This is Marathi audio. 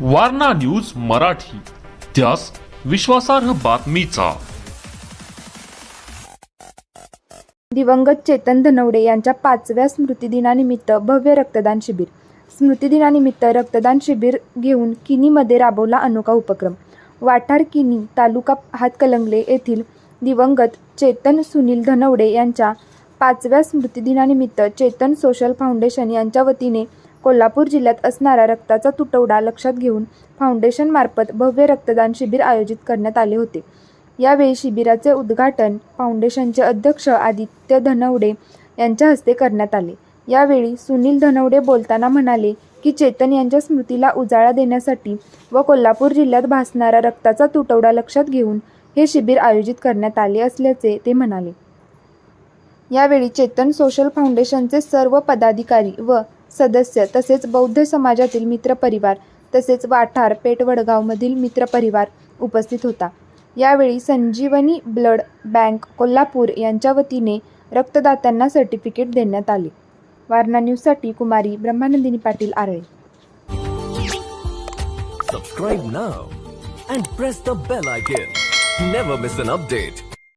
वारणा न्यूज मराठी. त्यास विश्वासार्ह बातमीचा. दिवंगत चेतन धनवडे यांच्या पाचव्या स्मृतिदिनानिमित्त भव्य रक्तदान शिबिर. स्मृतिदिनानिमित्त रक्तदान शिबिर घेऊन किनीमध्ये राबवला अनोखा उपक्रम. वाठार किनी तालुका हातकलंगले येथील दिवंगत चेतन सुनील धनवडे यांच्या पाचव्या स्मृतिदिनानिमित्त चेतन सोशल फाउंडेशन यांच्या वतीने कोल्हापूर जिल्ह्यात असणारा रक्ताचा तुटवडा लक्षात घेऊन फाउंडेशनमार्फत भव्य रक्तदान शिबिर आयोजित करण्यात आले होते. यावेळी शिबिराचे उद्घाटन फाउंडेशनचे अध्यक्ष आदित्य धनवडे यांच्या हस्ते करण्यात आले. यावेळी सुनील धनवडे बोलताना म्हणाले की चेतन यांच्या स्मृतीला उजाळा देण्यासाठी व कोल्हापूर जिल्ह्यात भासणारा रक्ताचा तुटवडा लक्षात घेऊन हे शिबिर आयोजित करण्यात आले असल्याचे ते म्हणाले. यावेळी चेतन सोशल फाउंडेशनचे सर्व पदाधिकारी व सदस्य तसेच बौद्ध समाजातील मित्रपरिवार तसेच वाठार पेटवडगावमधील मित्रपरिवार उपस्थित होता. यावेळी संजीवनी ब्लड बँक कोल्हापूर यांच्या वतीने रक्तदात्यांना सर्टिफिकेट देण्यात आले. वारणा न्यूजसाठी कुमारी Brahmanandini Patil Arale. Subscribe now and press the bell icon never miss an update